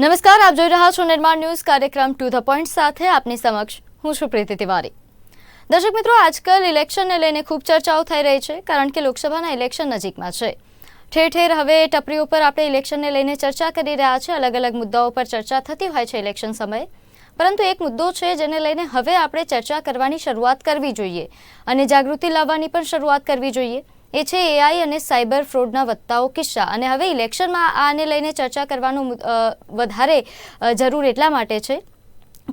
નમસ્કાર, આપ જોઈ રહ્યા છો નિર્માણ ન્યૂઝ કાર્યક્રમ ટુ ધ પોઈન્ટ સાથે આપની સમક્ષ હું છું પ્રીતિ તિવારી. દર્શક મિત્રો, આજકાલ ઇલેક્શનને લઈને ખૂબ ચર્ચાઓ થઈ રહી છે, કારણ કે લોકસભાના ઇલેક્શન નજીકમાં છે. ઠેર ઠેર હવે ટપરી ઉપર આપણે ઇલેક્શનને લઈને ચર્ચા કરી રહ્યા છે, અલગ અલગ મુદ્દાઓ પર ચર્ચા થતી હોય છે ઇલેક્શન સમયે. પરંતુ એક મુદ્દો છે, જેને લઈને હવે આપણે ચર્ચા કરવાની શરૂઆત કરવી જોઈએ અને જાગૃતિ લાવવાની પણ શરૂઆત કરવી જોઈએ. એ છે એઆઈ અને સાયબર ફ્રોડના વધતાઓ કિસ્સા. અને હવે ઇલેક્શનમાં આને લઈને ચર્ચા કરવાનું વધારે જરૂર એટલા માટે છે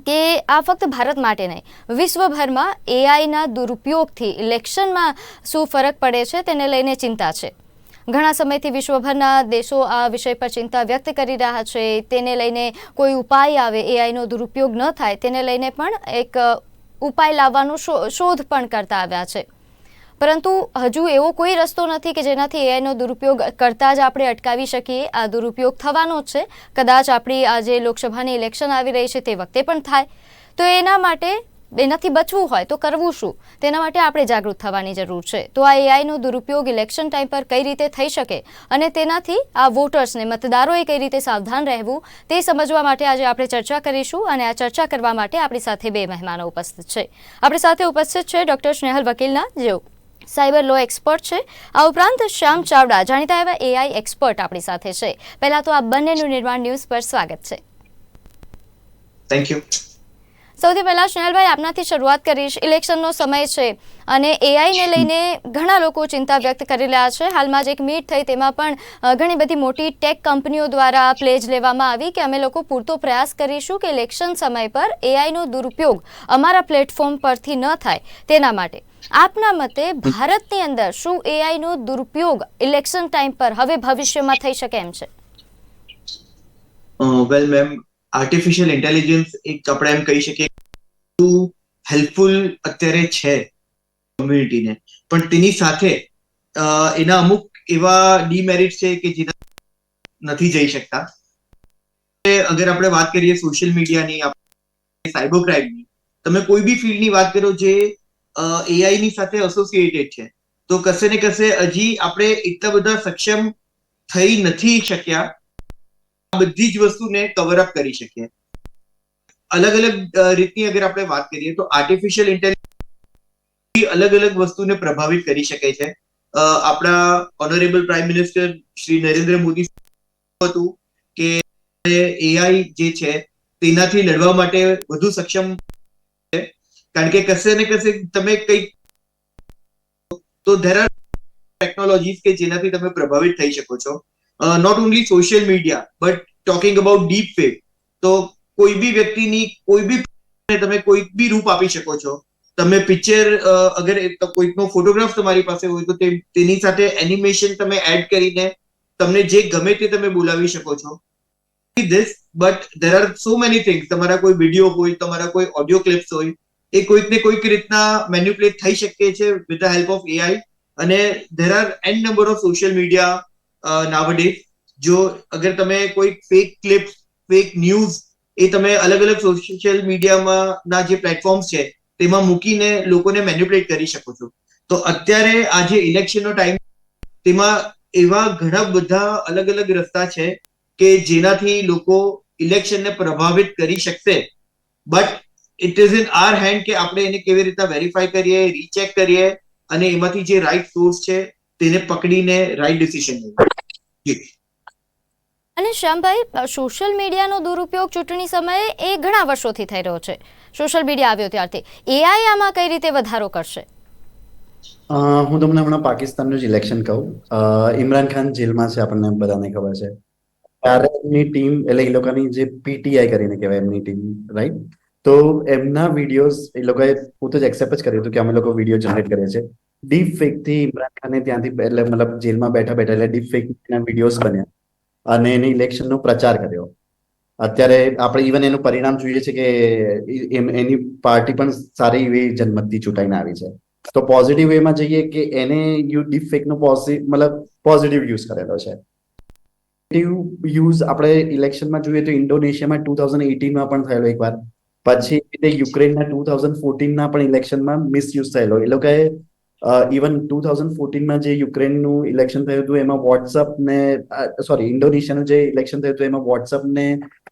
કે આ ફક્ત ભારત માટે નહીં, વિશ્વભરમાં એઆઈના દુરુપયોગથી ઇલેક્શનમાં શું ફરક પડે છે તેને લઈને ચિંતા છે. ઘણા સમયથી વિશ્વભરના દેશો આ વિષય પર ચિંતા વ્યક્ત કરી રહ્યા છે. તેને લઈને કોઈ ઉપાય આવે એઆઈનો દુરુપયોગ ન થાય, તેને લઈને પણ એક ઉપાય લાવવાનો શોધ પણ કરતા આવ્યા છે. પરંતુ હજુ એવો કોઈ રસ્તો નથી કે જેનાથી એઆઈનો દુરુપયોગ કરતા જ આપણે અટકાવી શકીએ. આ દુરુપયોગ થવાનો જ છે. કદાચ આપણી આ જે લોકસભાની ઇલેક્શન આવી રહી છે તે વખતે પણ થાય. તો એના માટે એનાથી બચવું હોય તો કરવું શું? તેના માટે આપણે જાગૃત થવાની જરૂર છે. તો આ એઆઈનો દુરુપયોગ ઇલેક્શન ટાઈમ પર કઈ રીતે થઈ શકે અને તેનાથી આ વોટર્સને મતદારોએ કઈ રીતે સાવધાન રહેવું તે સમજવા માટે આજે આપણે ચર્ચા કરીશું અને આ ચર્ચા કરવા માટે આપણી સાથે બે મહેમાનો ઉપસ્થિત છે. આપણી સાથે ઉપસ્થિત છે ડોક્ટર સ્નેહલ વકીલના જેઓ. સાયબર લો એક્સપર્ટ છે. આ ઉપરાંત શ્યામ ચાવડા જાણીતા એવા એઆઈ એક્સપર્ટ આપણી સાથે છે. પહેલા તો આ બંનેનું નિર્માણ ન્યૂઝ પર સ્વાગત છે. થેન્ક યુ સૌથી પહેલા સ્નેહલભાઈ આપનાથી શરૂઆત કરીશ. ઇલેક્શનનો સમય છે અને એઆઈને લઈને ઘણા લોકો ચિંતા વ્યક્ત કરી રહ્યા છે. હાલમાં જ એક મીટ થઈ તેમાં પણ ઘણી બધી મોટી ટેક કંપનીઓ દ્વારા પ્લેજ લેવામાં આવી કે અમે લોકો પૂરતો પ્રયાસ કરીશું કે ઇલેક્શન સમય પર એઆઈનો દુરુપયોગ અમારા પ્લેટફોર્મ પરથી ન થાય તેના માટે. આપના મતે ભારતની અંદર શું એઆઈનો દુરુપયોગ ઇલેક્શન ટાઈમ પર હવે ભવિષ્યમાં થઈ શકે એમ છે? વેલ મેમ આર્ટિફિશિયલ ઇન્ટેલિજન્સ એક આપણે એમ કહી શકીએ હેલ્પફુલ અત્યારે છે કમ્યુનિટીને પણ તેની સાથે એના અમુક એવા ડીમેરિટ છે કે જેના નથી જઈ શકતા. અગર આપણે વાત કરીએ સોશિયલ મીડિયાની સાયબર ક્રાઇમની તમે કોઈ બી ફિલ્ડની વાત કરો જે એઆઈ ની સાથે એસોસિએટેડ છે. તો કશે ને કશે હજી આપણે એટલા બધા સક્ષમ થઈ નથી શક્યા. આ બધી જ વસ્તુને કવર અપ કરી શકીએ. અલગ અલગ રીતની અગર આપણે વાત કરીએ તો આર્ટિફિશિયલ ઇન્ટેલિજન્સ અલગ અલગ વસ્તુને પ્રભાવિત કરી શકે છે. આપણા honourable prime minister Shri Narendra Modi હતું કે એઆઈ જે છે તેનાથી લડવા માટે વધુ સક્ષમ કારણ કે કશે ને કશે તમે કંઈક તો ધેર આર ટેકનોલોજીસ કે જેનાથી તમે પ્રભાવિત થઈ શકો છો. Not only social media but talking about deep fake તો કોઈ બી વ્યક્તિની કોઈ બી તમે કોઈ બી રૂપ આપી શકો છો. તમે પિક્ચર અગર કોઈકનો ફોટોગ્રાફ તમારી પાસે હોય તે- તેની સાથે એનિમેશન તમે એડ કરીને તમને જે ગમે તે તમે બોલાવી શકો છો. This but there are so many things તમારા કોઈ વીડિયો હોય, તમારા કોઈ ઓડિયો ક્લિપ્સ હોય એ કોઈક ને કોઈક રીતના મેન્યુપ્લેટ થઈ શકે છે with the help of AI અને there are an number of social media નાવડે જો અગર તમે કોઈ ફેક ક્લિપ ફેક ન્યૂઝ એ તમે અલગ અલગ સોશિયલ મીડિયામાં ના જે પ્લેટફોર્મ્સ છે, તેમાં મૂકીને લોકોને મેન્યુપ્લેટ કરી શકો છો. તો અત્યારે આ જે ઇલેક્શનનો ટાઈમ તેમાં એવા ઘણા બધા અલગ અલગ રસ્તા છે કે જેનાથી લોકો ઇલેક્શનને પ્રભાવિત કરી શકશે. But it is in our hand કે આપણે એને કેવી રીતના વેરીફાઈ કરીએ રીચેક કરીએ અને એમાંથી જે રાઈટ સોર્સ છે તેને પકડીને રાઈટ ડિસિઝન લઈએ. અને શ્યામભાઈ સોશિયલ મીડિયાનો દુરુપયોગ ચૂંટણી સમયે એ ઘણા વર્ષોથી થઈ રહ્યો છે. સોશિયલ મીડિયા આવ્યો ત્યારથી. એઆઈ આમાં કઈ રીતે વધારો કરશે? હું તમને હમણાં પાકિસ્તાનનું જ ઇલેક્શન કહું. ઇમરાન ખાન જેલમાં છે આપણને બધાને ખબર છે. ત્યારે એમની ટીમ એટલે એ લોકોની જે પીટીઆઈ કરીને કહેવાય એમની ટીમ રાઈટ તો એમના વિડીયોઝ એ લોકોએ પોતે જ એક્સેપ્ટ જ કર્યું હતું કે અમે લોકો વીડિયો જનરેટ કરીએ છીએ. ડીપ ફેકથી ઇમરાન ખાને ત્યાંથી એટલે મતલબ જેલમાં બેઠા બેઠા એટલે ડીપ ફેક ના વિડીયોઝ બન્યા. અને એને ઇલેક્શનનો પ્રચાર કર્યો. અત્યારે આપણે ઇવન એનું પરિણામ જોઈએ છે કે એની પાર્ટી પણ સારી એવી જનમતથી ચૂંટાઈને આવી છે. તો પોઝિટિવ વેમાં જઈએ કે એને યુ ડીપ ફેક નો પોઝિટિવ મતલબ પોઝિટિવ યુઝ કરેલો છે. યુઝ આપણે ઇલેક્શનમાં જોઈએ તો ઇન્ડોનેશિયામાં ટુ થાઉઝન્ડ એટીનમાં પણ થયેલો એકવાર પછી રીતે યુક્રેનના ટુ થાઉઝન્ડ ફોર્ટીનના પણ ઇલેક્શનમાં મિસયુઝ થયેલો. એ લોકોએ ઇવન ટુ થાઉઝન્ડ ફોર્ટીનમાં જે યુક્રેનનું ઇલેક્શન થયું હતું, એમાં વોટ્સઅપ ને સોરી ઇન્ડોનેશિયાનું જે ઇલેક્શન થયું હતું, એમાં વોટ્સઅપ ને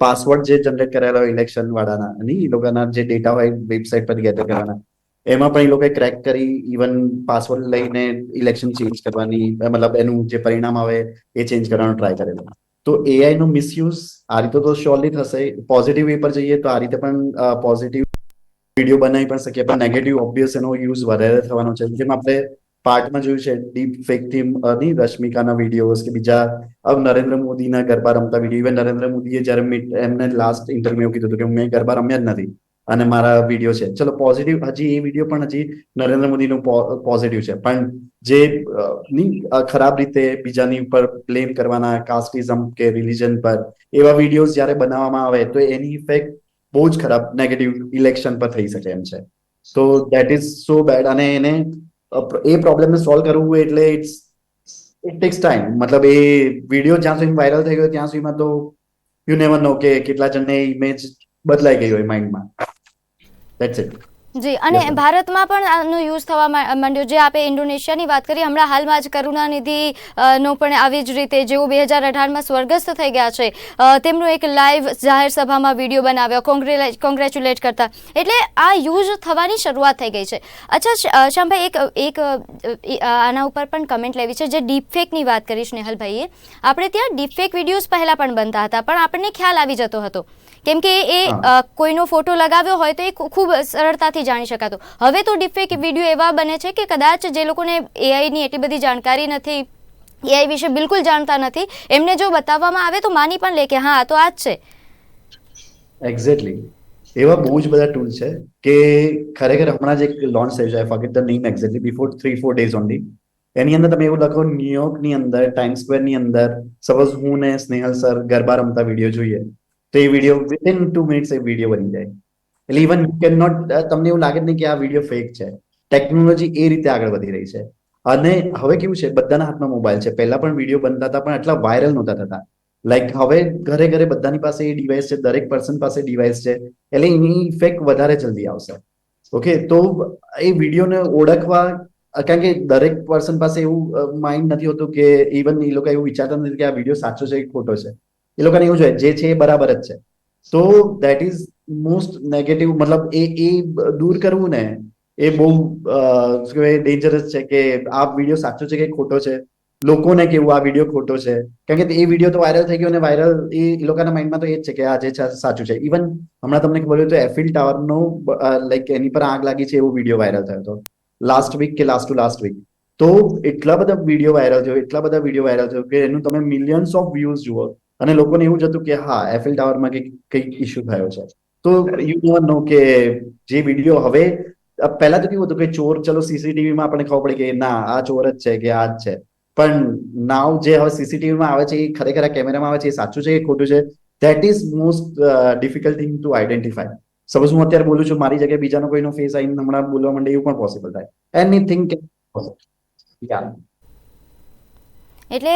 પાસવર્ડ જે જનરેટ કરેલા હોય ઇલેક્શન વાળાના નહીં એ લોકોના જે ડેટા હોય વેબસાઇટ પર ગેધર કરવાના, એમાં પણ એ લોકોએ ક્રેક કરી ઇવન પાસવર્ડ લઈને ઇલેક્શન ચેન્જ કરવાની, મતલબ એનું જે પરિણામ આવે એ ચેન્જ કરવાનો ટ્રાય કરેલો. તો એઆઈ નો મિસયુઝ આ રીતે તો શ્યોરલી થશે પોઝિટિવ વે પર જઈએ તો આ રીતે પણ પોઝિટિવ વીડિયો બનાવી પણ શકીએ પણ નેગેટિવ ઓબ્વિયસ એનો યુઝ વધારે થવાનો છે જેમ આપણે પાર્ટમાં જોયું છે ડીપ ફેક થીમ નહીં રશ્મિકાના વિડીયોઝ કે બીજા હવે નરેન્દ્ર મોદીના ગરબા રમતા વીડિયો ઇવન નરેન્દ્ર મોદીએ જ્યારે એમને લાસ્ટ ઇન્ટરવ્યુ કીધું હતું કે મેં ગરબા રમ્યા જ નથી અને મારા વીડિયો છે. ચલો પોઝિટિવ હજી એ વીડિયો પણ હજી નરેન્દ્ર મોદીનું પોઝિટિવ છે. પણ જે ની ખરાબ રીતે બીજાની ઉપર બ્લેમ કરવાના કાસ્ટિઝમ કે રિલિજન પર એવા વિડીયોઝ જ્યારે બનાવવામાં આવે તો એની ઇફેક્ટ બહુ જ ખરાબ નેગેટિવ ઇલેક્શન પર થઈ શકે એમ છે. તો દેટ ઇઝ સો બેડ અને એને એ એ પ્રોબ્લેમને સોલ્વ કરવું એટલે ઇટ્સ ઇટ ટેક્સ ટાઈમ મતલબ એ વીડિયો જ્યાં સુધી વાયરલ થઈ ગયો, ત્યાં સુધીમાં તો યુ નેવર નો કે કેટલા જણને ઇમેજ બદલાઈ ગઈ હોય માઇન્ડમાં દેટ્સ ઇટ જી અને ભારતમાં પણ આનો યુઝ થવા માંડ્યો. જે આપે ઇન્ડોનેશિયાની વાત કરી હમણાં હાલમાં જ કરુણાનિધિ નો પણ આવી જ રીતે જેઓ બે હજાર અઢારમાં સ્વર્ગસ્થ થઈ ગયા છે તેમનો એક લાઈવ જાહેર સભામાં વીડિયો બનાવ્યો કોંગ્રેલા કોંગ્રેચ્યુલેટ કરતા. એટલે આ યુઝ થવાની શરૂઆત થઈ ગઈ છે. અચ્છા શ્યામભાઈ એક એક આના ઉપર પણ કમેન્ટ લેવી છે જે ડીપફેકની વાત કરી સ્નેહલભાઈએ. આપણે ત્યાં ડીપફેક વિડીયોઝ પહેલાં પણ બનતા હતા પણ આપણને ખ્યાલ આવી જતો હતો. કેમ કે એ કોઈનો ફોટો લગાવ્યો હોય તો એ ખૂબ સરળતાથી જાણી શકાતો. હવે તો ડીપફેક વીડિયો એવા બને છે કે કદાચ જે લોકોને એઆઈની એટલી બધી જાણકારી નથી એઆઈ વિશે બિલકુલ જાણતા નથી એમને જો બતાવવામાં આવે તો માની પણ લે કે હા તો આ જ છે. એક્ઝેક્ટલી એવા બહુ જ બધા ટૂલ છે કે ખરેખર હમણાં જ એક લોન્ચ થયું છે forget the name exactly before three four days only એની અંદર તમે એવું લખો ન્યુયોર્કની અંદર ટાઈમ સ્ક્વેરની અંદર સપોઝ હું ને સ્નેહલ સર ગરબા રમતા વીડિયો જોઈએ. તો એ વીડિયો વિધિન ટુ મિનિટ્સ એ વીડિયો બની જાય. એટલે ઇવન યુ કેન નોટ તમને એવું લાગે જ નહીં કે આ વીડિયો ફેક છે. ટેકનોલોજી એ રીતે આગળ વધી રહી છે. અને હવે કેવું છે? બધાના હાથમાં મોબાઈલ છે. પહેલા પણ વીડિયો બનતા હતા, પણ આટલા વાયરલ નહોતા થતા. લાઈક હવે ઘરે ઘરે બધાની પાસે એ ડિવાઇસ છે, દરેક પર્સન પાસે ડિવાઇસ છે. એટલે એની ઇફેક્ટ વધારે જલ્દી આવશે. ઓકે તો એ વિડીયોને ઓળખવા કારણ કે દરેક પર્સન પાસે એવું માઇન્ડ નથી હોતું કે ઇવન એ લોકો એવું વિચારતા નથી કે આ વીડિયો સાચો છે કે ખોટો છે. એ લોકોને એવું જોઈએ જે છે એ બરાબર જ છે. તો દેટ ઇઝ મોસ્ટ નેગેટિવ મતલબ એ એ દૂર કરવું ને, એ બહુ ડેન્જરસ છે કે આ વીડિયો સાચો છે કે ખોટો છે? લોકોને કેવું આ વીડિયો ખોટો છે? કારણ કે એ વીડિયો તો વાયરલ થઈ ગયો અને વાયરલ એ લોકોના માઇન્ડમાં તો એ જ છે કે આ જે સાચું છે. ઇવન હમણાં તમને હોય તો એફિલ ટાવરનો લાઈક એની પર આગ લાગી છે એવો વીડિયો વાયરલ થયો હતો. લાસ્ટ વીક કે લાસ્ટ ટુ લાસ્ટ વીક તો એટલા બધા વીડિયો વાયરલ થયો, એટલા બધા વીડિયો વાયરલ થયો કે એનું તમે મિલિયન્સ ઓફ વ્યૂઝ જુઓ. અને લોકોને એવું જ હતું કે હા એફિલ ટાવરમાં કંઈક કંઈક ઇસ્યુ થયો છે. તો યુ નેવર નો કે જે વીડિયો હવે પહેલા તો કેવું હતું કે ચોર, ચલો સીસીટીવીમાં આપણે ખબર પડે કે ના, આ ચોર જ છે કે આ જ છે. પણ નાવ જે હવે સીસીટીવીમાં આવે છે, એ ખરેખર કેમેરામાં આવે છે, એ સાચું છે કે ખોટું છે? That is most difficult thing to identify suppose હું અત્યારે બોલું છું, મારી જગ્યાએ બીજાનો કોઈનો ફેસ આવીને હમણાં બોલવા માંડે, એવું પણ પોસિબલ થાય. એનીથિંગ યા એટલે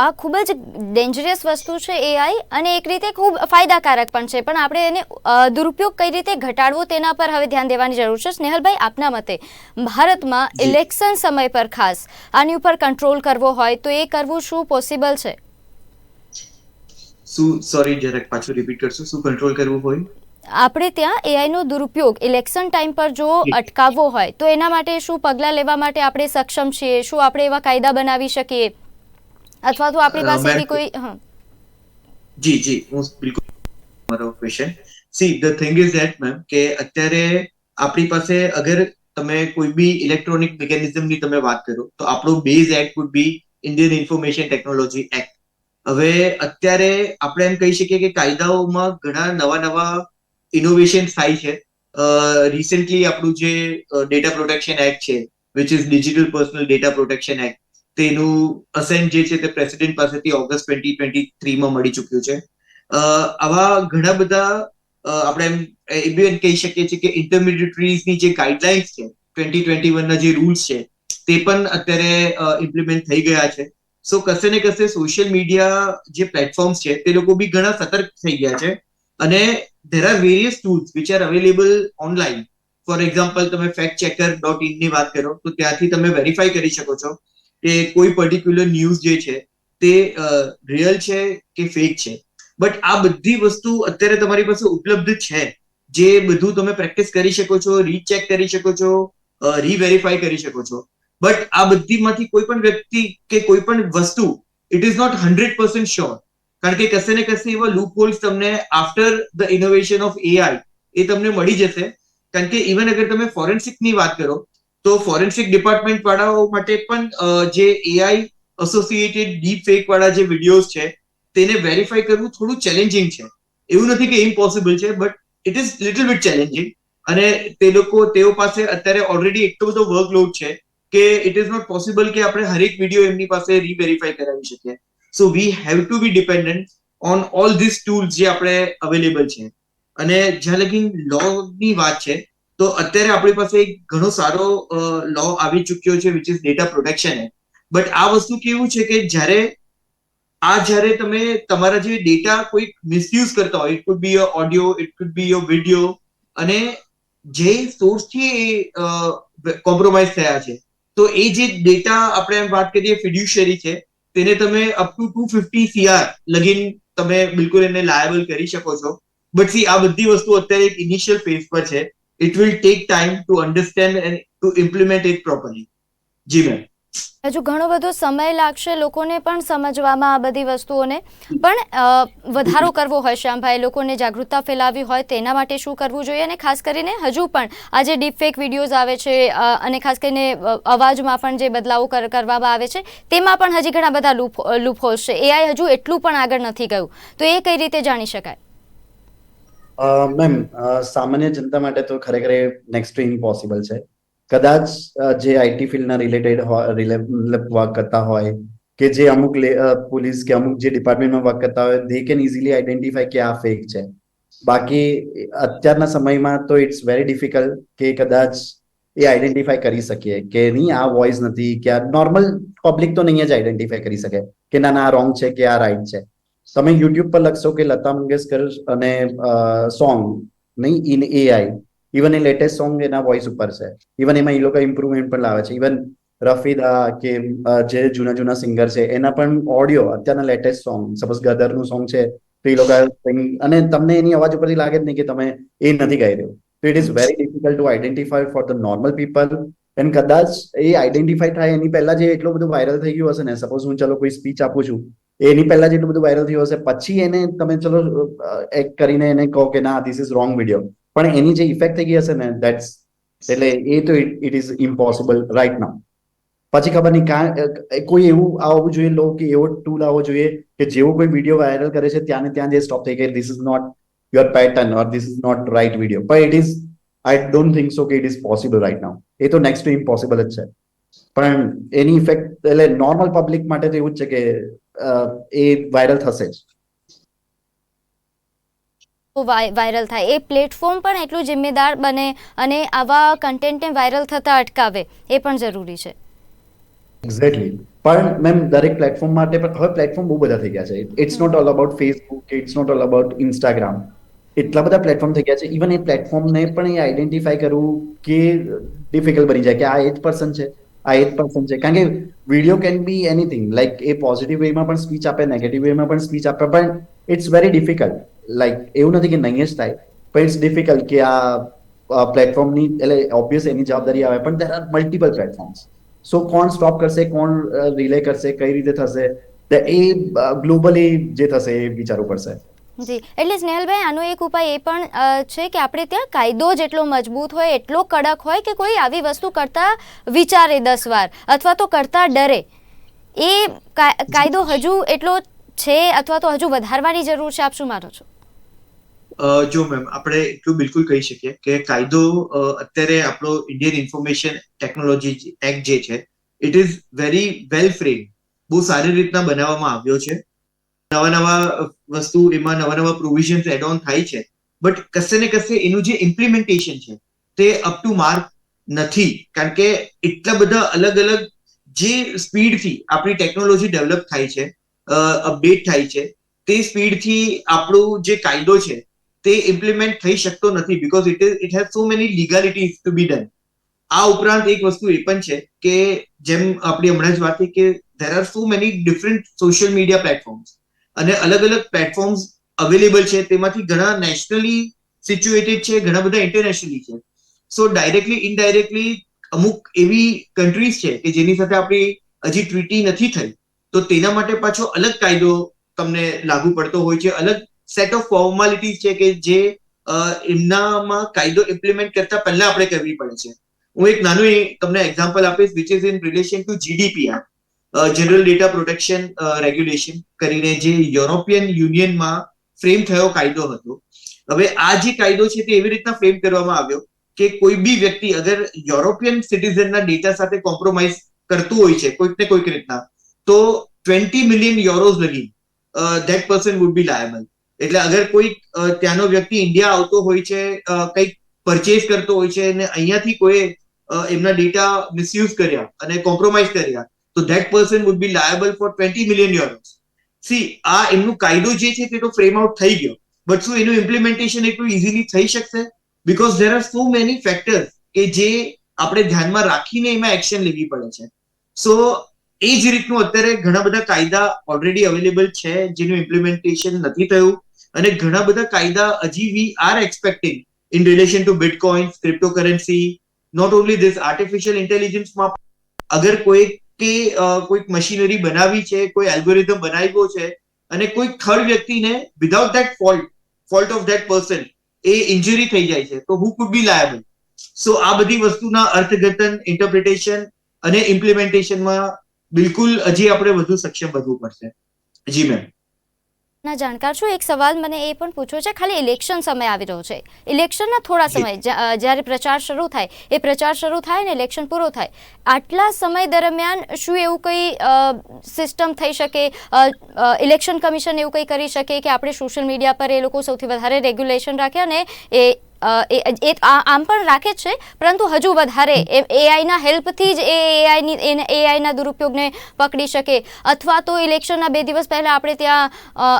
આ ખૂબ જ ડેન્જરસ વસ્તુ છે એઆઈ અને એક રીતે ખૂબ ફાયદાકારક પણ છે. પણ આપણે એને દુરુપયોગ કઈ રીતે ઘટાડવો તેના પર હવે ધ્યાન દેવાની જરૂર છે. સ્નેહલભાઈ આપના મતે ભારતમાં ઇલેક્શન સમય પર ખાસ આની ઉપર કંટ્રોલ કરવો હોય તો એ કરવું શું પોસિબલ છે? શું સોરી જરાક પાછું રિપીટ કરશો. શું કંટ્રોલ કરવું હોય? આપણે ત્યાં એઆઈ નો દુરુપયોગ ઇલેક્શન ટાઈમ પર જો. અટકાવવો હોય તો એના માટે શું પગલાં લેવા માટે આપણે સક્ષમ છીએ? શું આપણે એવા કાયદા બનાવી શકીએ? અથવા તો આપણી પાસે એવી કોઈ જી જી હું બિલકુલ મારો question see the thing is that ma'am કે અત્યારે આપણી પાસે અગર તમે કોઈ બી ઇલેક્ટ્રોનિક મિકેનિઝમની તમે વાત કરો તો આપણો base act would be Indian information technology act હવે અત્યારે આપણે એમ કહી શકીએ કે કાયદાઓમાં ઘણા નવા નવા ઇનોવેશન થાય છે. રિસેન્ટલી આપણું જે ડેટા પ્રોટેક્શન એક્ટ છે which is digital personal data protection act તેનું અસેન્ટ જે છે તે પ્રેસિડેન્ટ પાસેથી ઓગસ્ટ ટ્વેન્ટી ટ્વેન્ટી થ્રીમાં મળી ચૂક્યું છે. આવા ઘણા બધા આપણે એમ, એ બી કહી શકીએ છીએ કે ઇન્ટરમીડિયેટરીઝની જે ગાઈડલાઇન્સ છે ટ્વેન્ટી ટ્વેન્ટી વનના જે રૂલ્સ છે, તે પણ અત્યારે ઇમ્પ્લિમેન્ટ થઈ ગયા છે. સો કશે ને કશે સોશિયલ મીડિયા જે પ્લેટફોર્મ્સ છે, તે લોકો બી ઘણા સતર્ક થઈ ગયા છે. અને there are various tools which are available online for example તમે ફેક્ટ ચેકર ડોટ ઇનની વાત કરો, તો ત્યાંથી તમે વેરીફાઈ કરી શકો છો કે કોઈ પર્ટિક્યુલર ન્યૂઝ જે છે, તે રિયલ છે કે ફેક છે? બટ આ બધી વસ્તુ અત્યારે તમારી પાસે ઉપલબ્ધ છે, જે બધું તમે પ્રેક્ટિસ કરી શકો છો રીચેક કરી શકો છો રીવેરીફાઈ કરી શકો છો. બટ આ બધીમાંથી કોઈ પણ વ્યક્તિ કે કોઈ પણ વસ્તુ it is not hundred percent sure કારણ કે કશે ને કશે એવા લૂપ હોલ્સ તમને after the innovation of AI એ તમને મળી જશે. કારણ કે ઇવન અગર તમે ફોરેન્સિકની વાત કરો તો ફોરેન્સિક ડિપાર્ટમેન્ટ વાળાઓ માટે પણ જે એઆઈ એસોસિએટેડ ડીપ ફેક વાળા જે વિડીયોઝ છે, તેને વેરીફાઈ કરવું થોડું ચેલેન્જિંગ છે. એવું નથી કે ઇમ્પોસિબલ છે but it is little bit challenging અને તે લોકો તેઓ પાસે અત્યારે ઓલરેડી એટલો બધો વર્કલોડ છે કે ઇટ ઇઝ નોટ પોસિબલ કે આપણે હરેક વીડિયો એમની પાસે રીવેરીફાઈ કરાવી શકીએ. So we have to be dependent on all this tools જે આપણે અવેલેબલ છે. અને જ્યાં લગી લો ની વાત છે તો અત્યારે આપણી પાસે એક ઘણો સારો લો આવી ચૂક્યો છે which is data protection but આ વસ્તુ કેવું છે કે જ્યારે, આ જ્યારે તમે તમારા જે ડેટા કોઈક મિસયુઝ કરતા હોય it could be your audio it could be your video અને જે સોર્સથી એ કોમ્પ્રોમાઇઝ થયા છે, તો એ જે ડેટા આપણે એમ વાત કરીએ ફિડ્યુશરી છે, તેને તમે up to two fifty CR લગીન તમે બિલકુલ એને લાયબલ કરી શકો છો. બટ સી આ બધી વસ્તુ અત્યારે એક ઇનિશિયલ ફેઝ પર છે. It will take time to understand and to implement it properly. જી મેમ હજુ ઘણો બધો સમય લાગશે લોકોને પણ સમજવામાં આ બધી વસ્તુઓને. પણ વધારો કરવો હોય શ્યામભાઈ, લોકોને જાગૃતતા ફેલાવવી હોય તેના માટે શું કરવું જોઈએ? અને ખાસ કરીને હજુ પણ આ જે ડીપફેક વિડીયોઝ આવે છે અને ખાસ કરીને અવાજમાં પણ જે બદલાવો કર- કરવામાં આવે છે, તેમાં પણ હજી ઘણા બધા લૂપ લૂપ હોલ્સ છે. એઆઈ હજુ એટલું પણ આગળ નથી ગયું. તો એ કઈ રીતે જાણી શકાય? મેમ સામાન્ય જનતા માટે તો ખરેખર નેક્સ્ટ ટુ ઇમ્પોસિબલ છે. કદાચ જે આઈટી ફિલ્ડના રિલેટેડ વર્ક કરતા હોય કે જે અમુક પોલીસ કે અમુક જે ડિપાર્ટમેન્ટમાં વર્ક કરતા હોય દે કેન ઇઝીલી આઈડેન્ટિફાય કે આ ફેક છે. બાકી અત્યારના સમયમાં તો ઇટ્સ વેરી ડિફિકલ્ટ કે કદાચ એ આઈડેન્ટિફાય કરી શકીએ કે નહીં, આ વોઇસ નથી, કે આ નોર્મલ પબ્લિક તો નહીં જ આઈડેન્ટિફાય કરી શકે કે ના ના, આ રોંગ છે કે આ રાઈટ છે. તમે યુટ્યુબ પર લખશો કે લતા મંગેશકર અને સોંગ નહીં in AI even a latest song એના વોઇસ ઉપર છે. ઇવન એમાં એ લોકો ઇમ્પ્રુવમેન્ટ પણ લાવે છે. ઇવન રફીદા કે જે જૂના જૂના સિંગર છે, એના પણ ઓડિયો અત્યારના લેટેસ્ટ સોંગ સપોઝ ગદરનું સોંગ છે, તો એ લોકો અને તમને એની અવાજ ઉપરથી લાગે જ નહીં કે તમે એ નથી ગાઈ રહ્યો. તો it is very difficult to identify for the normal people and કદાચ એ આઈડેન્ટિફાઈ થાય એની પહેલા જે એટલું બધું વાયરલ થઈ ગયું હશે ને સપોઝ હું, ચલો, કોઈ સ્પીચ આપું છું એની પહેલા જેટલું બધું વાયરલ થયું હશે, પછી એને તમે ચલો એક કરીને એને કહો કે ના ધીસ ઇઝ રોંગ વીડિયો પણ એની જે ઇફેક્ટ થઈ ગઈ હશે ને દેટ્સ એટલે એ તો it is impossible right now પછી ખબર નહીં, કાં કોઈ એવું આવવું જોઈએ લો કે એવો ટૂલ આવવો જોઈએ કે જેવો કોઈ વીડિયો વાયરલ કરે છે, ત્યાં ને ત્યાં જે સ્ટોપ થઈ ગઈ this is not your pattern or this is not right video પણ it is I don't think so કે it is possible right now એ તો નેક્સ્ટ ટુ ઇમ્પોસિબલ જ છે. પણ એની ઇફેક્ટ એટલે નોર્મલ પબ્લિક માટે તો એવું જ છે કે એ વાયરલ થશે જ. વાયરલ થાય. એ પ્લેટફોર્મ પણ એટલું જિમ્મેદાર બને અને આવા કન્ટેન્ટને વાયરલ થતા અટકાવે. એ પણ જરૂરી છે. એક્ઝેક્ટલી પણ મેમ દરેક પ્લેટફોર્મ માટે પણ હવે પ્લેટફોર્મ બહુ બધા થઈ ગયા છે. It's not all about Facebook it's not all about Instagram એટલા બધા પ્લેટફોર્મ થઈ ગયા છે. ઇવન એ પ્લેટફોર્મને પણ એ આઈડેન્ટિફાઈ કરવું કે ડિફિકલ્ટ બની જાય કે આ એ જ પર્સન છે. આ એ જ પર્સન છે કારણ કે video can be anything like a positive વેમાં પણ સ્પીચ આપે નેગેટિવ વેમાં પણ સ્પીચ આપે પણ ઇટ્સ વેરી ડિફિકલ્ટ લાઈક એવું નથી કે નહીં જ થાય પણ ઇટ્સ ડિફિકલ્ટ કે આ પ્લેટફોર્મની એટલે ઓબ્વિયસ એની જવાબદારી આવે પણ there are multiple platforms so કોણ સ્ટોપ કરશે કોણ રિલે કરશે કઈ રીતે થશે તે એ ગ્લોબલી જે થશે એ વિચારવું પડશે જી. એટલે સ્નેહલભાઈ, આનો એક ઉપાય એ પણ છે કે આપણે ત્યાં કાયદો જેટલો મજબૂત હોય, એટલો કડક હોય કે કોઈ આવી વસ્તુ કરતા વિચારે દસ વાર અથવા તો કરતા ડરે. એ કાયદો હજુ એટલો છે અથવા તો હજુ વધારવાની જરૂર છે? આપ શું માનો છો? જો મેમ, આપણે એટલું બિલકુલ કહી શકીએ કે કાયદો અત્યારે આપણો ઇન્ડિયન ઇન્ફોર્મેશન ટેકનોલોજી એક્ટ જે છે it is very well frame બહુ સારી રીતના બનાવવામાં આવ્યો છે. નવા નવા વસ્તુ, એમાં નવા નવા પ્રોવિઝન્સ એડ ઓન થાય છે. બટ કશે ને કશે એનું જે ઇમ્પ્લિમેન્ટેશન છે, તે અપ ટુ માર્ક નથી. કારણ કે એટલા બધા અલગ અલગ જે સ્પીડથી આપણી ટેકનોલોજી ડેવલપ થાય છે અપડેટ થાય છે, તે સ્પીડથી આપણો જે કાયદો છે, તે ઇમ્પ્લિમેન્ટ થઈ શકતો નથી because it it has so many legalities to be done આ ઉપરાંત એક વસ્તુ એ પણ છે કે જેમ આપણી હમણાં જ વાત થઈ કે there are so many different social media platforms અને અલગ અલગ પ્લેટફોર્મ્સ અવેલેબલ છે. તેમાંથી ઘણા નેશનલી સિચ્યુએટેડ છે, ઘણા બધા ઇન્ટરનેશનલી છે. સો ડાયરેક્ટલી ઇનડાયરેક્ટલી અમુક એવી કન્ટ્રીઝ છે કે જેની સાથે આપણી હજી ટ્રીટી નથી થઈ. તો તેના માટે પાછો અલગ કાયદો તમને લાગુ પડતો હોય છે. અલગ સેટ ઓફ ફોર્માલિટીઝ છે કે જે એમનામાં કાયદો ઇમ્પ્લિમેન્ટ કરતા પહેલા આપણે કરવી પડે છે. હું એક નાનું તમને એક્ઝામ્પલ આપીશ which is in relation to GDPR general data protection regulation કરીને જે યુરોપિયન યુનિયનમાં ફ્રેમ થયો કાયદો હતો. હવે આ જે કાયદો છે તે એવી રીતના ફ્રેમ કરવામાં આવ્યો કે કોઈ બી વ્યક્તિ અગર યુરોપિયન સિટીઝનના ડેટા સાથે કોમ્પ્રોમાઇઝ કરતું હોય છે કોઈક ને કોઈક રીતના, તો ટ્વેન્ટી મિલિયન યુરોઝ લગી that person would be liable એટલે અગર કોઈ ત્યાંનો વ્યક્તિ ઇન્ડિયા આવતો હોય છે કંઈક પરચેઝ કરતો હોય છે અને અહીંયાથી કોઈ એમના ડેટા મિસયુઝ કર્યા અને કોમ્પ્રોમાઇઝ કર્યા તો that person would be liable for twenty million euros see આ એમનું કાયદો જે છે તે તો ફ્રેમ આઉટ થઈ ગયો. બટ શું એનું ઇમ્પ્લિમેન્ટેશન એટલું ઇઝીલી થઈ શકશે? Because there are so many factors કે જે આપણે ધ્યાનમાં રાખીને એમાં એક્શન લેવી પડે છે. સો એ જ રીતનું અત્યારે ઘણા બધા કાયદા ઓલરેડી અવેલેબલ છે, જેનું ઇમ્પ્લિમેન્ટેશન નથી થયું. અને ઘણા બધા કાયદા હજી we are expecting in relation to bitcoins cryptocurrency not only this artificial ઇન્ટેલિજન્સમાં અગર કોઈ કે કોઈક મશીનરી બનાવી છે, કોઈ એલ્ગોરિધમ બનાવ્યો છે અને કોઈ થર્ડ વ્યક્તિને without that fault fault of that person A injury થઈ જાય છે, તો હુ કુડ બી લાયબલ સો આ બધી વસ્તુના અર્થઘટન ઇન્ટરપ્રિટેશન અને ઇમ્પ્લિમેન્ટેશનમાં બિલકુલ હજી આપણે વધુ સક્ષમ બનવું પડશે. જી મેમ ના જાણકાર છું. એક સવાલ મને એ પણ પૂછવો છે ખાલી ઇલેક્શન સમય આવી રહ્યો છે. ઇલેક્શનના થોડા સમય જ્યારે પ્રચાર શરૂ થાય એ પ્રચાર શરૂ થાય ને ઇલેક્શન પૂરો થાય આટલા સમય દરમિયાન શું એવું કંઈ સિસ્ટમ થઈ શકે? ઇલેક્શન કમિશન એવું કંઈ કરી શકે કે આપણે સોશિયલ મીડિયા પર એ લોકો સૌથી વધારે રેગ્યુલેશન રાખે અને એ એ આમ પણ રાખે છે, પરંતુ હજુ વધારે. એઆઈના હેલ્પથી જ એ એઆઈની એઆઈના દુરુપયોગને પકડી શકે. અથવા તો ઇલેક્શનના બે દિવસ પહેલાં આપણે ત્યાં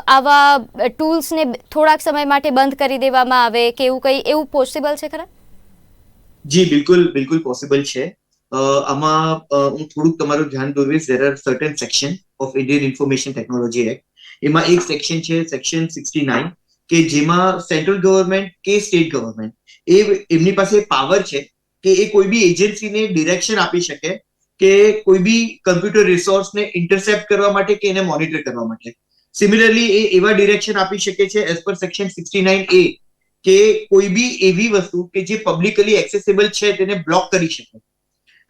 આવા ટૂલ્સને થોડાક સમય માટે બંધ કરી દેવામાં આવે કે એવું કંઈ, એવું પોસિબલ છે ખરા? જી, બિલકુલ બિલકુલ પોસિબલ છે. આમાં હું થોડુંક તમારું ધ્યાન દોરવીશ there are certain section of Indian information technology act એમાં એક સેક્શન છે સેક્શન સિક્સટી નાઇન કે જેમાં સેન્ટ્રલ ગવર્મેન્ટ કે સ્ટેટ ગવર્મેન્ટ એ એમની પાસે પાવર છે કે એ કોઈ બી એજન્સીને ડિરેક્શન આપી શકે કે કોઈ બી કમ્પ્યુટર રિસોર્સને ઇન્ટરસેપ્ટ કરવા માટે કે એને મોનિટર કરવા માટે. સિમિલરલી એ એવા ડિરેક્શન આપી શકે છે as per section sixty nine એ કે કોઈ બી એવી વસ્તુ કે જે પબ્લિકલી એક્સેસિબલ છે તેને બ્લોક કરી શકે.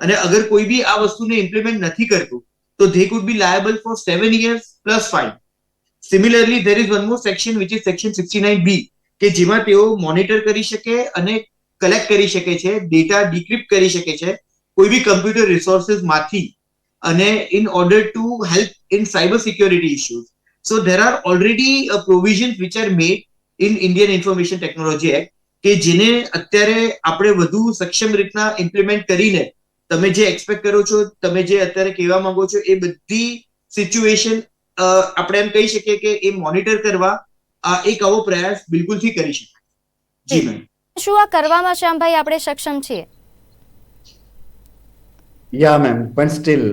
અને અગર કોઈ બી આ વસ્તુને ઇમ્પ્લિમેન્ટ નથી કરતું, તો they could be liable for seven years plus fine similarly there is one more section which is section sixty nine B કે જેમાં તેઓ મોનિટર કરી શકે અને કલેક્ટ કરી શકે છે ડેટા ડિક્રિપ્ટ કરી શકે છે, કોઈ બી કમ્પ્યુટર રિસોર્સિસમાંથી, અને in order to help in cyber security issues so there are already provision which are made in Indian information technology act કે જેને અત્યારે આપણે વધુ સક્ષમ રીતના ઇમ્પ્લિમેન્ટ કરીને, તમે જે એક્સપેક્ટ કરો છો, તમે જે અત્યારે કહેવા માંગો છો, એ બધી સિચ્યુએશન આપણે એમ કહી શકીએ કે એ મોનિટર કરવા આ એક આવો પ્રયાસ બિલકુલથી કરી શકાય. જી મેમ શું આ કરવામાં શ્યામભાઈ આપણે સક્ષમ છીએ? યા મેમ પણ સ્ટીલ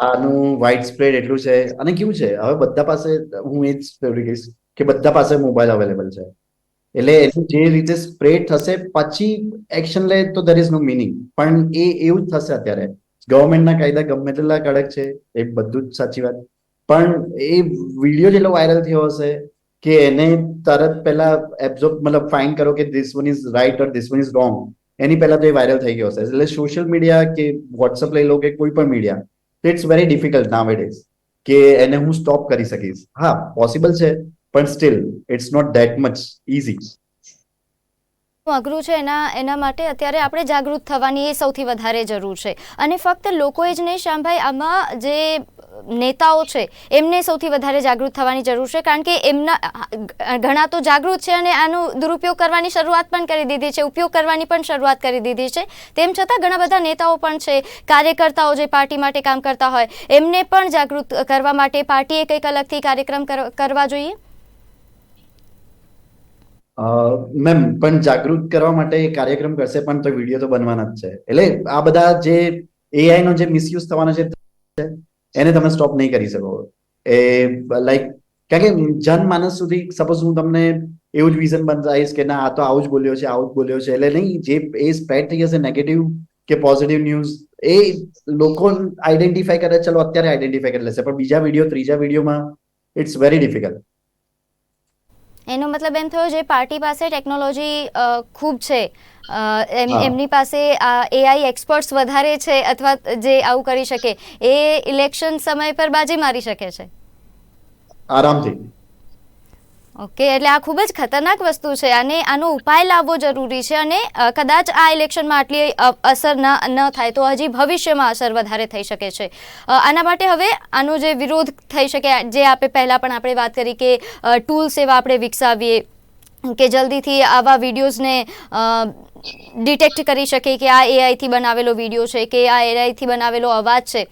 આનું વાઇડ સ્પ્રેડ એટલું છે. અને કેવું છે? હવે બધા પાસે હું એ જ કહીશ કે બધા પાસે મોબાઈલ અવેલેબલ છે. એટલે એનું જે રીતે સ્પ્રેડ થશે પછી એક્શન લે તો દેર ઇઝ નો મિનિંગ પણ એ એવું જ થશે અત્યારે. ગવર્મેન્ટના કાયદા ગમે તેટલા કડક છે એ બધું જ સાચી વાત. પણ એ વીડિયો જેટલો વાયરલ થયો હશે કે એને તરત પહેલા એબ્ઝોર્બ મતલબ ફાઇન કરો કે this one is right or this one is wrong એની પહેલા તો એ વાયરલ થઈ ગયો હશે. એટલે સોશિયલ મીડિયા કે વોટ્સઅપ લઈ લો કે કોઈ પણ media it's very difficult now કે એને હું સ્ટોપ કરી શકીશ. હા પોસિબલ છે, પણ still it's not that much easy અઘરું છે એના એના માટે અત્યારે આપણે જાગૃત થવાની એ સૌથી વધારે જરૂર છે. અને ફક્ત લોકોએ જ નહીં સાંભળાય આમાં જે નેતાઓ છે, એમને સૌથી વધારે જાગૃત થવાની જરૂર છે, કારણ કે એમના ઘણા તો જાગૃત છે અને આનો દુરુપયોગ કરવાની શરૂઆત પણ કરી દીધી છે, ઉપયોગ કરવાની પણ શરૂઆત કરી દીધી છે. તેમ છતાં ઘણા બધા નેતાઓ પણ છે, કાર્યકર્તાઓ જે પાર્ટી માટે કામ કરતા હોય, એમને પણ જાગૃત કરવા માટે પાર્ટીએ કંઈક અલગથી કાર્યક્રમ કરવા જોઈએ? મેમ, પણ જાગૃત કરવા માટે કાર્યક્રમ કરશે પણ તો વીડિયો તો બનવાના જ છે. એટલે આ બધા જે એઆઈ નો જે મિસયુઝ થવાનો છે એને તમે સ્ટોપ નહીં કરી શકો. એ લાઈક કારણ કે જનમાનસ સુધી સપોઝ હું તમને એવું જ વિઝન બતાવીશ કે ના, આ તો આવું જ બોલ્યો છે, આવું જ બોલ્યો છે. એટલે નહીં, જે એ સ્પ્રેડ થઈ જશે નેગેટિવ કે પોઝિટિવ ન્યૂઝ એ લોકો આઈડેન્ટિફાઈ કરે, ચલો, અત્યારે આઈડેન્ટિફાઈ કરી લેશે. પણ બીજા વીડિયો ત્રીજા વિડીયોમાં ઇટ્સ વેરી ડિફિકલ્ટ એનો મતલબ એમ થયો જે પાર્ટી પાસે ટેકનોલોજી ખૂબ છે. એમની પાસે એઆઈ એક્સપર્ટ્સ વધારે છે અથવા જે આવું કરી શકે એ ઇલેક્શન સમય પર બાજી મારી શકે છે? આરામથી. ઓકે એટલે આ ખૂબ જ ખતરનાક વસ્તુ છે અને આનો ઉપાય લાવવો જરૂરી છે અને કદાચ આ ઇલેક્શનમાં આટલી અસર ન ન થાય તો હજી ભવિષ્યમાં અસર વધારે થઈ શકે છે. આના માટે હવે આનો જે વિરોધ થઈ શકે જે આપણે પહેલાં પણ આપણે વાત કરી કે ટૂલ્સ એવા આપણે વિકસાવીએ કે જલ્દીથી આવા વિડીયોઝને ડિટેક્ટ કરી શકે કે આ એઆઈથી બનાવેલો વીડિયો છે, કે આ એઆઈથી બનાવેલો અવાજ છે.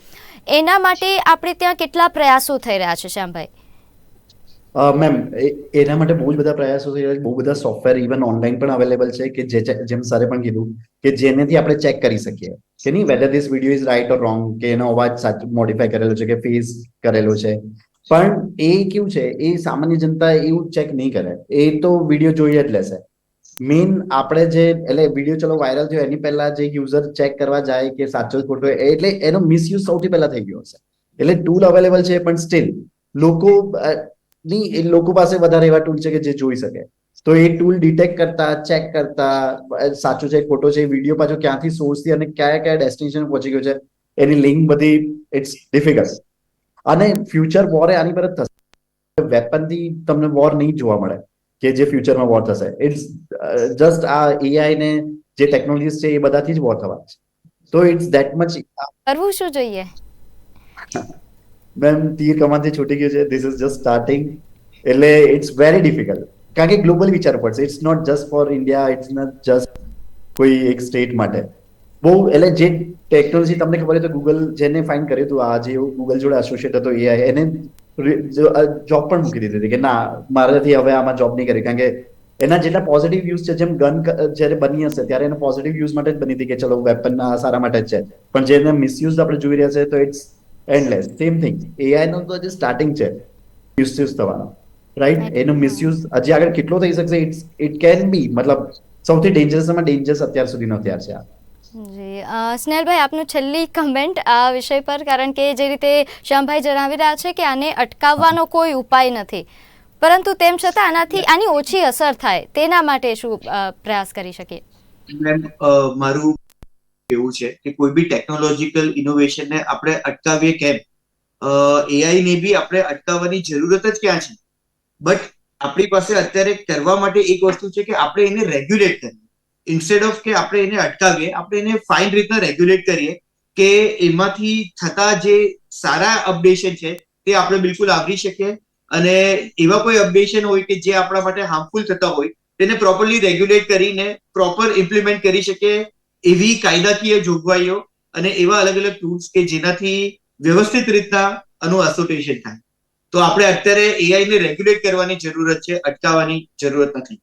એના માટે આપણે ત્યાં કેટલા પ્રયાસો થઈ રહ્યા છે, શ્યામભાઈ? મેમ એના માટે બહુ જ બધા પ્રયાસો થઈ રહ્યા છે. બહુ બધા સોફ્ટવેર ઇવન ઓનલાઈન પણ અવેલેબલ છે, કે જે જેમ સરે પણ કીધું, કે જેનેથી આપણે ચેક કરી શકીએ. કે નહીં whether this video is right or wrong કે એનો અવાજ સાચો મોડિફાઈ કરેલો છે, કે ફેસ કરેલો છે. પણ એ કેવું છે, એ સામાન્ય જનતા એવું ચેક નહીં કરે. એ તો વીડિયો જોઈએ જ લેશે. મેઇન આપણે જે, એટલે વીડિયો ચલો વાયરલ થયો, એની પહેલા જે યુઝર ચેક કરવા જાય કે સાચો ફોટો એટલે એનો મિસયુઝ સૌથી પહેલા થઈ ગયો હશે. એટલે ટૂલ અવેલેબલ છે, પણ સ્ટીલ લોકો ની, એ લોકો પાસે વધારે એવા ટૂલ છે કે જે જોઈ શકે. તો એ ટૂલ ડિટેક્ટ કરતા ચેક કરતા સાચું છે, ખોટો છે વીડિયો પાછો ક્યાંથી સોર્સથી અને કયા કયા ડેસ્ટિનેશન પહોંચી ગયો છે, એની લિંક બધી ઇટ્સ ડિફિકલ્ટ અને ફ્યુચર વોર આની પર જ થશે. વેપનથી તમને વોર નહીં જોવા મળે. કે જે ફ્યુચરમાં વોર થશે. ઇટ્સ જસ્ટ આ એઆઈ ને જે ટેકનોલોજીસ છે એ બધાથી જ વોર થવા છે. તો ઇટ્સ ધેટ મચ કરવું શું જોઈએ? મેમ તીર કમાનથી છૂટી ગયું છે. ધીસ ઇઝ જસ્ટ સ્ટાર્ટિંગ એટલે ઇટ્સ વેરી ડિફિકલ્ટ કારણ કે ગ્લોબલ વિચારવું પડશે. It's not just for India it's not just કોઈ એક સ્ટેટ માટે. બહુ એટલે જે ટેકનોલોજી તમને ખબર હોય તો ગૂગલ જેને ફાઇન કર્યું હતું આ જે ગૂગલ જોડે એસોસિએટ હતો એઆઈ એને જોબ પણ મૂકી દીધી હતી કે ના મારાથી હવે આમાં જોબ નહીં કરી. કારણ કે એના જેટલા પોઝિટિવ યુઝ છે જેમ ગન જ્યારે બની હશે ત્યારે એના પોઝિટિવ યુઝ માટે જ બની હતી કે ચલો વેપન સારા માટે જ છે. પણ જેને મિસયુઝ આપણે જોઈ રહ્યા છે તો it's endless same thing AI નો તો જે સ્ટાર્ટિંગ છે મિસયુઝ થવાનો. રાઈટ એનો મિસયુઝ હજી આગળ કેટલો થઈ શકશે? ઇટ્સ ઇટ કેન બી મતલબ સૌથી ડેન્જરસમાં ડેન્જરસ અત્યાર સુધીનો અત્યાર છે આ. જી. સ્નેહલભાઈ, આપનું છેલ્લી કમેન્ટ આ વિષય પર, કારણ કે જે રીતે શ્યામભાઈ જણાવી રહ્યા છે કે આને અટકાવવાનો કોઈ ઉપાય નથી. પરંતુ તેમ છતાં આનાથી આની ઓછી અસર થાય. તેના માટે શું પ્રયાસ કરી શકીએ? મારું એવું છે કે કોઈ બી ટેકનોલોજીકલ ઇનોવેશન ને આપણે અટકાવીએ કેમ? એઆઈ ને બી આપણે અટકાવવાની જરૂરત જ ક્યાં છે? બટ આપણી પાસે અત્યારે કરવા માટે એક વસ્તુ છે કે આપણે એને રેગ્યુલેટ કરીએ. ઇન્સ્ટેડ ઓફ કે આપણે એને અટકાવીએ, આપણે એને ફાઇન રીતના રેગ્યુલેટ કરીએ કે એમાંથી થતા જે સારા અપડેશન છે તે આપણે બિલકુલ આવરી શકીએ અને એવા કોઈ અપડેશન હોય કે જે આપણા માટે હાર્મફુલ થતા હોય, તેને પ્રોપરલી રેગ્યુલેટ કરીને પ્રોપર ઇમ્પ્લિમેન્ટ કરી શકે એવી કાયદાકીય જોગવાઈઓ અને એવા અલગ અલગ ટૂલ્સ કે જેનાથી વ્યવસ્થિત રીતના આનું એસોસિએશન થાય. તો આપણે અત્યારે એઆઈ ને રેગ્યુલેટ કરવાની જરૂરત છે, અટકાવવાની જરૂરત નથી.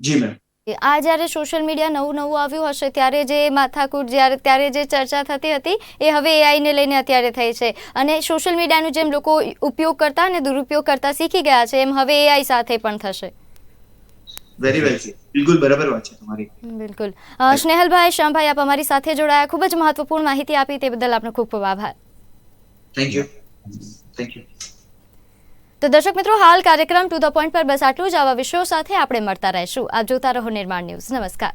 જી મેમ આ જ્યારે સોશિયલ મીડિયા નવું નવું આવ્યું હશે ત્યારે જે માથાકૂટ જ્યારે ત્યારે જે ચર્ચા થતી હતી એ હવે એઆઈને લઈને અત્યારે થઈ છે. અને સોશિયલ મીડિયાનું જેમ લોકો ઉપયોગ કરતા અને દુરુપયોગ કરતા શીખી ગયા છે એમ હવે એઆઈ સાથે પણ થશે. વેરી વેલ બિલકુલ બરાબર વાત છે તમારી. બિલકુલ. સ્નેહલભાઈ શ્યામભાઈ આપ અમારી સાથે જોડાયા. ખૂબ જ મહત્વપૂર્ણ માહિતી આપી તે બદલ આપનો ખૂબ ખૂબ આભાર. થેન્ક યુ થેન્ક યુ તો દર્શક મિત્રો, હાલ કાર્યક્રમ ટુ ધ પોઈન્ટ પર બસ આટલું જ. આવા વિષયો સાથે આપણે મળતા રહીશું. આપ જોતા રહો નિર્માણ ન્યૂઝ. નમસ્કાર.